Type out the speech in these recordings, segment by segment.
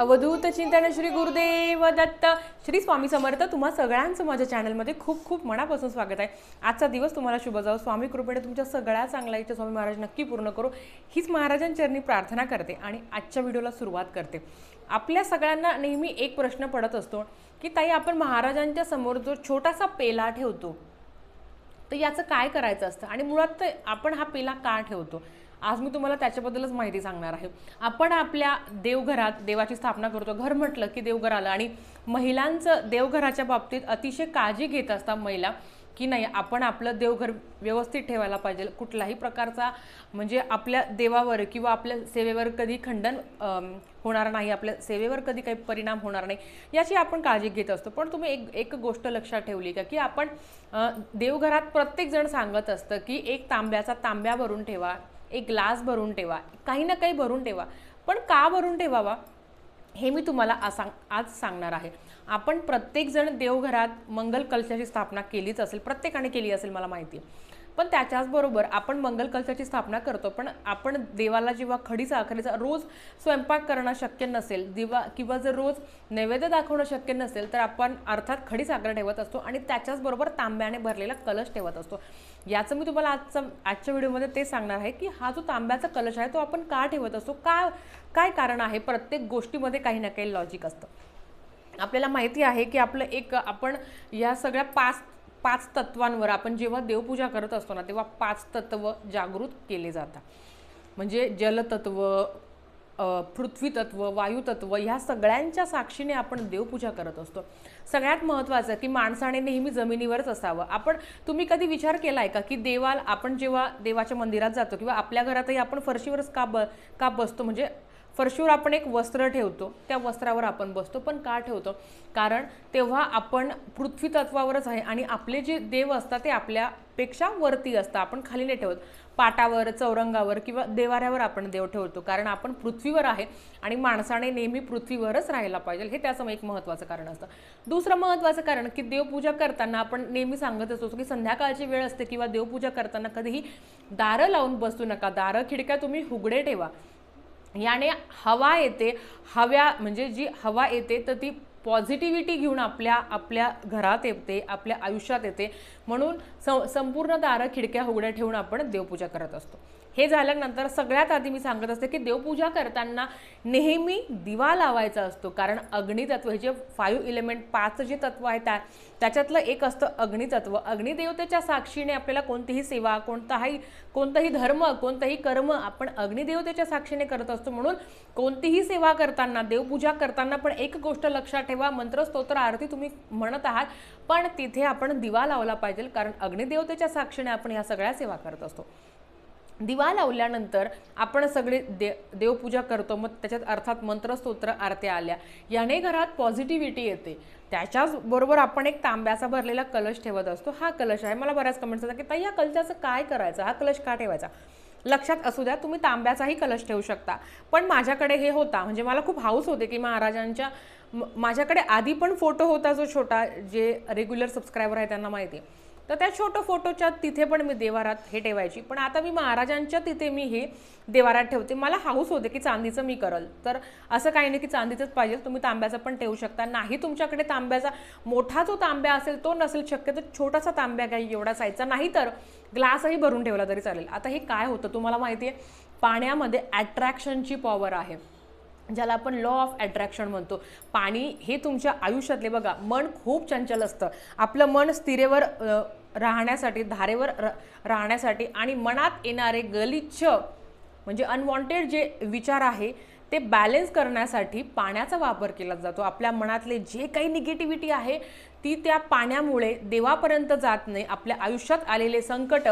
अवधूत चिंतन श्री गुरुदेव दत्त. श्री स्वामी समर्थ तुम्हा सगळ्यांचं माझ्या चॅनलमध्ये खूप खूप मनापासून स्वागत आहे. आजचा दिवस तुम्हाला शुभ जाऊ स्वामी कृपेने तुमच्या सगळ्या चांगल्या इच्छा स्वामी महाराज नक्की पूर्ण करू. हीच महाराजांचरणी प्रार्थना करते आणि आजच्या व्हिडिओला सुरुवात करते. आपल्या सगळ्यांना नेहमी एक प्रश्न पडत असतो की ताई आपण महाराजांच्या समोर जो छोटासा पेला ठेवतो तर याचं काय करायचं असतं? आणि मुळात आपण हा पेला का ठेवतो? आज मी तुम्हाला त्याच्याबद्दलच माहिती सांगणार आहे. आपण आपल्या देवघरात देवाची स्थापना करतो. घर म्हटलं की देवघर आलं आणि महिलांचं देवघराच्या बाबतीत अतिशय काळजी घेत असतात महिला की नाही आपण आपलं देवघर व्यवस्थित ठेवायला पाहिजे. कुठलाही प्रकारचा म्हणजे आपल्या देवावर किंवा आपल्या सेवेवर कधी खंडन होणार नाही. आपल्या सेवेवर कधी काही परिणाम होणार नाही याची आपण काळजी घेत असतो. पण तुम्ही एक एक गोष्ट लक्षात ठेवली का की आपण देवघरात प्रत्येकजण सांगत असतं की एक तांब्याचा तांब्या भरून ठेवा. एक ग्लास भरून ठेवा. काही ना काही भरून ठेवा. पण का भरून ठेवावा? हे मी तुम्हाला आज सांग आज सांगणार आहे. आपण प्रत्येकजण देवघरात मंगल कलशाची स्थापना केलीच असेल प्रत्येकाने केली असेल मला माहिती आहे पण त्याच्याचबरोबर आपण मंगल कलशाची स्थापना करतो पण आपण देवाला जेव्हा खडी साखरेचा रोज स्वयंपाक करणं शक्य नसेल दिवा किंवा जर रोज नैवेद्य दाखवणं शक्य नसेल तर आपण अर्थात खडी साखर ठेवत असतो आणि त्याच्याचबरोबर तांब्याने भरलेला कलश ठेवत असतो. याचं मी तुम्हाला आजचा आजच्या व्हिडिओमध्ये ते सांगणार आहे की हा जो तांब्याचा कलश आहे तो आपण का ठेवत असतो? का काय कारण आहे? प्रत्येक गोष्टीमध्ये काही ना काही लॉजिक असतं. आपल्याला माहिती आहे की आपलं एक आपण या सगळ्या पाच पाच तत्वांवर आपण जेव्हा देवपूजा करत असतो ना तेव्हा पाच तत्व जागृत केले जातात. म्हणजे जलतत्व पृथ्वीतत्व वायुतत्व ह्या सगळ्यांच्या साक्षीने आपण देवपूजा करत असतो. सगळ्यात महत्त्वाचं की माणसाने नेहमी जमिनीवरच असावं. आपण तुम्ही कधी विचार केला आहे का की देवाल आपण जेव्हा देवाच्या मंदिरात जातो किंवा आपल्या घरातही आपण फरशीवरच का ब का बसतो? म्हणजे फरशीवर आपण एक वस्त्र ठेवतो त्या वस्त्रावर आपण बसतो पण का ठेवतो? कारण तेव्हा आपण पृथ्वी तत्वावरच आहे आणि आपले जे देव असतात ते आपल्यापेक्षा वरती असतं आपण खाली नाही ठेवत. पाटावर चौरंगावर किंवा देवाऱ्यावर आपण देव ठेवतो कारण आपण पृथ्वीवर आहे आणि माणसाने नेहमी पृथ्वीवरच राहायला पाहिजे. हे त्याचं एक महत्त्वाचं कारण असतं. दुसरं महत्त्वाचं कारण की देवपूजा करताना आपण नेहमी सांगत असतो की संध्याकाळची वेळ असते किंवा देवपूजा करताना कधीही दारं लावून बसू नका. दारं खिडक्या तुम्ही हुगडे ठेवा. याने हवा येते हव्या म्हणजे जी हवा येते तर ती पॉझिटिव्हिटी घेऊन आपल्या आपल्या घरात येते आपल्या आयुष्यात येते. म्हणून सं संपूर्ण दारं खिडक्या उघड्या ठेवून आपण देवपूजा करत असतो. हे झाल्यानंतर सगळ्यात आधी मी सांगत असते की देवपूजा करताना नेहमी दिवा लावायचा असतो. कारण अग्नितत्व हे जे फाईव्ह इलेमेंट पाच जे तत्व आहे त्या त्याच्यातलं एक असतं अग्नितत्व अग्निदेवतेच्या साक्षीने आपल्याला कोणतीही सेवा कोणताही कोणताही धर्म कोणतंही कर्म आपण अग्निदेवतेच्या साक्षीने करत असतो. म्हणून कोणतीही सेवा करताना देवपूजा करताना पण एक गोष्ट लक्षात ठेवा. मंत्रस्तोत्र आरती तुम्ही म्हणत आहात पण तिथे आपण दिवा लावला पाहिजे. कारण अग्निदेवतेच्या साक्षीने आपण ह्या सगळ्या सेवा करत असतो. दिवा लावल्यानंतर आपण सगळे दे देवपूजा करतो मग त्याच्यात अर्थात मंत्रस्तोत्र आरत्या आल्या. याने घरात पॉझिटिव्हिटी येते. त्याच्याच बरोबर आपण एक तांब्याचा भरलेला कलश ठेवत असतो. हा कलश आहे. मला बऱ्याच कमेंट्स येतात की ताई या कलशाचं काय करायचं? हा कलश का ठेवायचा? लक्षात असू द्या तुम्ही तांब्याचाही कलश ठेवू शकता. पण माझ्याकडे हे होता. म्हणजे मला खूप हाऊस होते की महाराजांच्या माझ्याकडे आधी पण फोटो होता जो छोटा जे रेग्युलर सबस्क्रायबर आहे त्यांना माहिती आहे. तर त्या छोटं फोटोच्या तिथे पण मी देवारात हे ठेवायची. पण आता मी महाराजांच्या तिथे मी हे देवारात ठेवते. मला हाऊस होते की चांदीचं मी करल. तर असं काही नाही की चांदीचंच पाहिजे. तुम्ही तांब्याचं पण ठेवू शकता. नाही तुमच्याकडे तांब्याचा मोठा जो तांब्या असेल तो नसेल शक्यतो छोटासा तांब्या काही एवढा सायचा नाही तर ग्लासही भरून ठेवला तरी चालेल. आता हे काय होतं तुम्हाला माहिती आहे? पाण्यामध्ये ॲट्रॅक्शनची पॉवर आहे. ज्याला आपण लॉ ऑफ अट्रॅक्शन म्हणतो. पाणी हे तुमच्या आयुष्यातले बघा मन खूप चंचल असतं. आपलं मन स्थिरेवर राहण्यासाठी धारेवर र- राहण्यासाठी आणि मनात येणारे गलिच्छ म्हणजे अनवॉन्टेड जे विचार आहे ते बॅलेन्स करण्यासाठी पाण्याचा वापर केला जातो. आपल्या मनातले जे काही निगेटिव्हिटी आहे ती त्या पाण्यामुळे देवापर्यंत जात नाही. आपल्या आयुष्यात आलेले संकट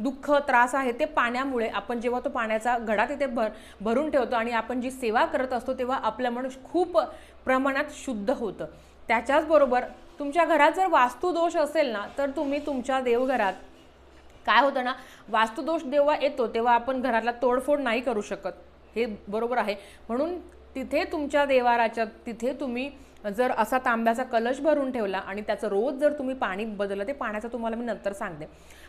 दुःख त्रास आहे ते पाण्यामुळे आपण जेव्हा तो पाण्याचा घडा तिथे भर भरून ठेवतो आणि आपण जी सेवा करत असतो तेव्हा आपलं मन खूप प्रमाणात शुद्ध होतं. त्याच्याचबरोबर तुमच्या घरात जर वास्तुदोष असेल ना तर तुम्ही तुमच्या देवघरात काय होतं ना वास्तुदोष जेव्हा येतो तेव्हा आपण घरातला तोडफोड नाही करू शकत. हे बरोबर आहे. म्हणून तिथे तुमच्या देवाराच्या तिथे तुम्ही जर असा तांब्याचा कलश भरून ठेवला आणि त्याचं रोज जर तुम्ही पाणी बदललं ते पाण्याचं तुम्हाला मी नंतर सांगते.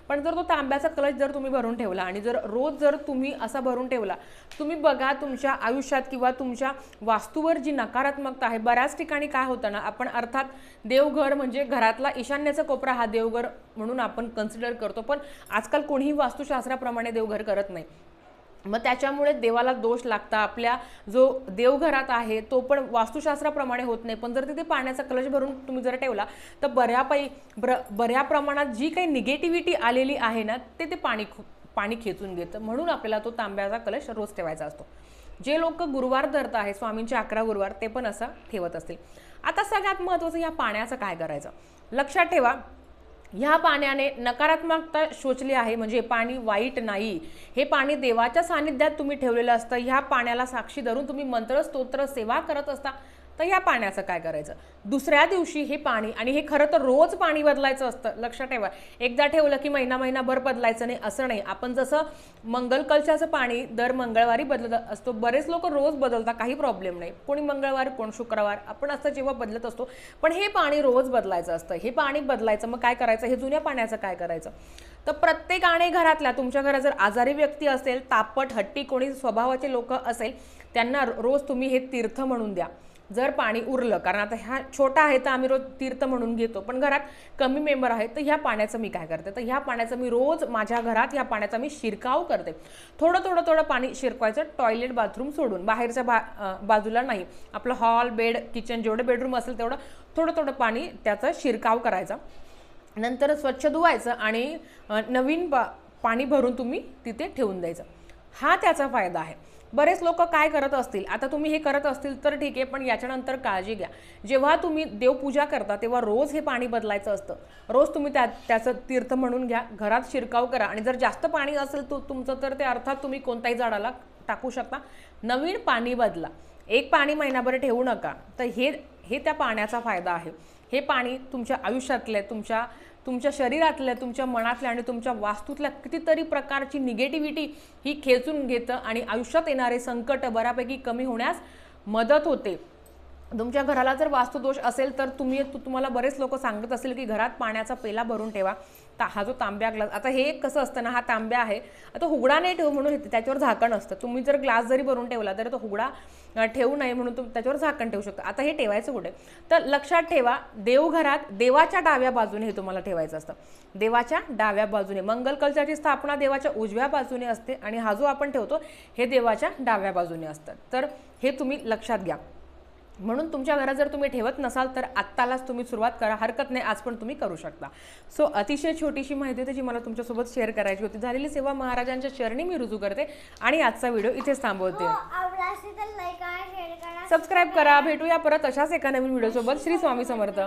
पण जर तो तांब्याचा कलश जर तुम्ही भरून ठेवला आणि जर रोज जर तुम्ही असा भरून ठेवला तुम्ही बघा तुमच्या आयुष्यात किंवा तुमच्या वास्तूवर जी नकारात्मकता आहे बऱ्याच ठिकाणी काय होतं ना आपण अर्थात देवघर म्हणजे घरातला ईशान्याचा कोपरा हा देवघर म्हणून आपण कन्सिडर करतो. पण आजकाल कोणीही वास्तुशास्त्राप्रमाणे देवघर करत नाही. मग त्याच्यामुळे देवाला दोष लागता आपल्या जो देवघरात आहे तो पण वास्तुशास्त्राप्रमाणे होत नाही. पण जर तिथे पाण्याचा कलश भरून तुम्ही जर ठेवला तर बऱ्यापै ब्र बऱ्या प्रमाणात जी काही निगेटिव्हिटी आलेली आहे ना ते ते पाणी पाणी खेचून घेतं. म्हणून आपल्याला तो तांब्याचा कलश रोज ठेवायचा असतो. जे लोक गुरुवार धरत आहे स्वामींचे अकरा गुरुवार ते पण असं ठेवत असतील. आता सगळ्यात महत्त्वाचं या पाण्याचं काय करायचं? लक्षात ठेवा ह्या पाण्याने नकारात्मकता शोचली आहे म्हणजे पाणी वाईट नाही. हे पाणी देवाच्या सानिध्यात तुम्ही ठेवलेलं असतं. ह्या पाण्याला साक्षी धरून तुम्ही मंत्र स्तोत्र सेवा करत असता. तर ह्या पाण्याचं काय करायचं? दुसऱ्या दिवशी हे पाणी आणि हे खरं तर रोज पाणी बदलायचं असतं. लक्षात ठेवा. एकदा ठेवलं की महिना महिनाभर बदलायचं नाही असं नाही. आपण जसं मंगल कलशाचं पाणी दर मंगळवारी बदलत असतो बरेच लोक रोज बदलतात काही प्रॉब्लेम नाही. कोणी मंगळवार कोण शुक्रवार आपण असं जेव्हा बदलत असतो पण हे पाणी रोज बदलायचं असतं. हे पाणी बदलायचं मग काय करायचं? हे जुन्या पाण्याचं काय करायचं? तर प्रत्येकाने घरातल्या तुमच्या घरात जर आजारी व्यक्ती असेल तापट हट्टी कोणी स्वभावाचे लोक असेल त्यांना रोज तुम्ही हे तीर्थ म्हणून द्या. जर पाणी उरलं कारण आता ह्या छोटा आहे तर आम्ही रोज तीर्थ म्हणून घेतो पण घरात कमी मेंबर आहेत तर ह्या पाण्याचं मी काय करते? तर ह्या पाण्याचं मी रोज माझ्या घरात ह्या पाण्याचा मी शिरकाव करते. थोडं थोडं थोडं पाणी शिरकवायचं टॉयलेट बाथरूम सोडून बाहेरच्या बा बाजूला नाही आपलं हॉल बेड किचन जेवढं बेडरूम असेल तेवढं थोडं थोडं पाणी त्याचा शिरकाव करायचा. नंतर स्वच्छ धुवायचं आणि नवीन पा पाणी भरून तुम्ही तिथे ठेवून द्यायचं. हा त्याचा फायदा आहे. बरेच लोक काय करत असतील? आता तुम्ही हे करत असतील तर ठीक आहे पण याच्यानंतर काळजी घ्या. जेव्हा तुम्ही देवपूजा करता तेव्हा रोज हे पाणी बदलायचं असतं. रोज तुम्ही त्या त्याचं तीर्थ म्हणून घ्या. घरात शिरकाव करा. आणि जर जास्त पाणी असेल तु तुमचं तर ते अर्थात तुम्ही कोणत्याही झाडाला टाकू शकता. नवीन पाणी बदला. एक पाणी महिनाभर ठेवू नका. तर हे हे त्या पाण्याचा फायदा आहे. हे पाणी तुमच्या आयुष्यातले तुमच्या तुमच्या शरीरातल्या तुमच्या मनातल्या आणि तुमच्या वास्तूतल्या कितीतरी प्रकारची निगेटिव्हिटी ही खेचून घेतं आणि आयुष्यात येणारे संकट बऱ्यापैकी कमी होण्यास मदत होते. तुमच्या घराला जर वास्तुदोष असेल तर तुम्ही तु- तुम्हाला बरेच लोक सांगत असेल की घरात पाण्याचा पेला भरून ठेवा. ता हा जो तांब्या ग्लास आता हे कसं असतं ना हा तांब्या आहे. आता हुगडा नाही ठेवू म्हणून हे- त्याच्यावर झाकण असतं. तुम्ही जर ग्लास जरी भरून ठेवला तरी तो हुगडा ठेवू नये म्हणून तुम्ही त्याच्यावर झाकण ठेवू शकता. आता हे ठेवायचं कुठे? तर लक्षात ठेवा देवघरात देवाच्या डाव्या बाजूने हे तुम्हाला ठेवायचं असतं. देवाच्या डाव्या बाजूने मंगल कलशाची स्थापना देवाच्या उजव्या बाजूने असते आणि हा जो आपण ठेवतो हे देवाच्या डाव्या बाजूने असतं. तर हे तुम्ही लक्षात घ्या. म्हणून तुमच्या घरात जर तुम्ही ठेवत नसाल तर आत्तालाच तुम्ही सुरुवात करा. हरकत नाही आज पण तुम्ही करू शकता. सो अतिशय छोटीशी माहिती होती जी मला तुमच्यासोबत शेअर करायची होती. झालेली सेवा महाराजांच्या चरणी मी रुजू करते आणि आजचा व्हिडिओ इथेच थांबवते. करा सबस्क्राईब करा. भेटूया परत अशाच एका नवीन व्हिडिओसोबत श्री स्वामी समर्थ.